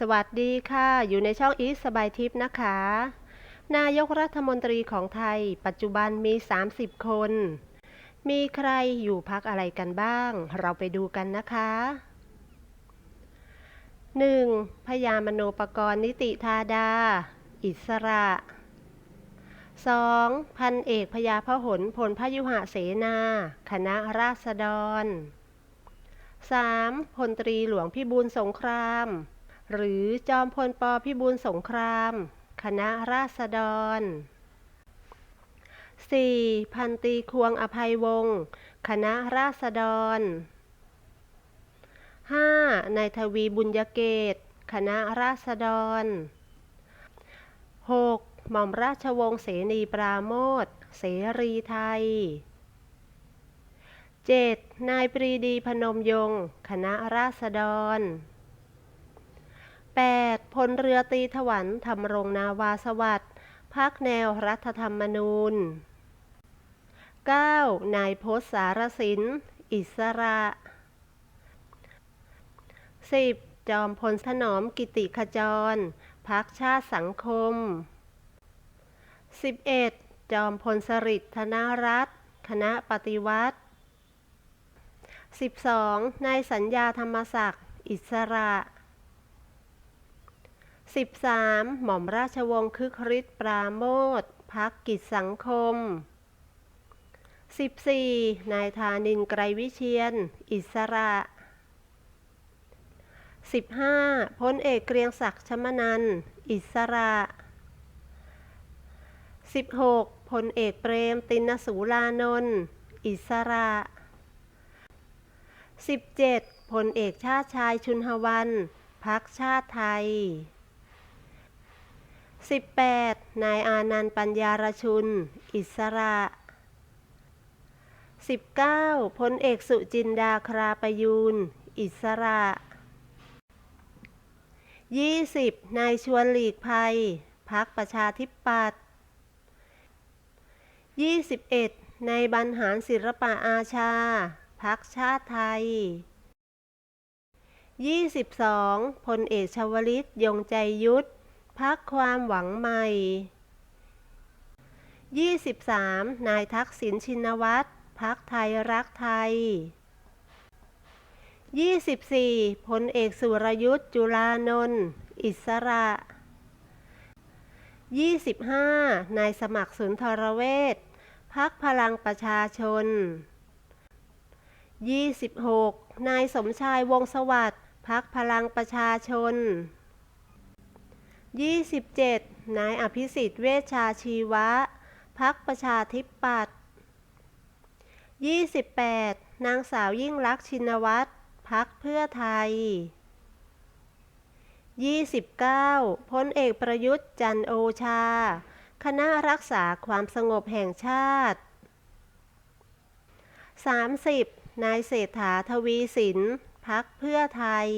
สวัสดีค่ะ อยู่ในช่องอีสสบายทิพย์นะคะ นายกรัฐมนตรีของไทย ปัจจุบันมี 30 คน มีใครอยู่พักอะไรกันบ้าง เราไปดูกันนะคะ 1. พยามโนปกรณ์นิติธาดา อิสระ 2. พันเอกพยาพหลพลพยุหะเสนา คณะราษฎร 3. พลตรีหลวงพิบูลสงคราม หรือจอมพลปพิบูลสงคราม คณะราษฎร 4. พันตีควงอภัยวงศ์คณะราษฎร 5. นายทวีบุญยเกต คณะราษฎร 6. หม่อมราชวงศ์เสนีปราโมทเสรีไทย 7. นายปรีดีพนมยงค์ คณะราษฎร 8. พลเรือตีถวันธรรมรงนาวาสวัสดิ์พักแนวรัฐธรรมนูญ 9. นายพศสารสิน อิสระ 10. จอมพลถนอมกิติขจรพักชาติสังคม 11. จอมพลสฤษดิ์ธนรัตน์คณะปฏิวัติ 12. นายสัญญาธรรมศักดิ์ อิสระ 13. หม่อมราชวงศ์คึกฤทธิ์ปราโมทพักกิจสังคม 14. นายธานินไกรวิเชียน อิสระ 15. พลเอกเกรียงศักดิ์ชมนัน อิสระ 16. พลเอกเปรมตินสูลานนท์อิสระ 17. พลเอกชาติชายชุนหวัน พักชาติไทย 18. นายอานันต์ปัญญารชุน อิสระ 19. พลเอกสุจินดาคราประยูน อิสระ 20. นายชวนหลีกภัย พักประชาธิปัตย์ 21. นายบรรหารศิลปะอาชา พักชาติไทย 22. พลเอกชวลิตยงใจยุทธ พักความหวังใหม่ 23. นายทักษิณชินวัตรพักไทยรักไทย 24. พลเอกสุรยุทธ์จุลานนท์อิสระ 25. นายสมัครสุนทรเวชพักพลังประชาชน 26. นายสมชายวงศ์สวัสดิ์พักพลังประชาชน 27. นายอภิสิทธิ์เวชชาชีวะ พักประชาธิปัตย์ 28. นางสาวยิ่งลักชินวัตรพักเพื่อไทย 29. พลเอกประยุทธ์จันโอชา คณะรักษาความสงบแห่งชาติ 30. นายเศรษฐาทวีสินพักเพื่อไทย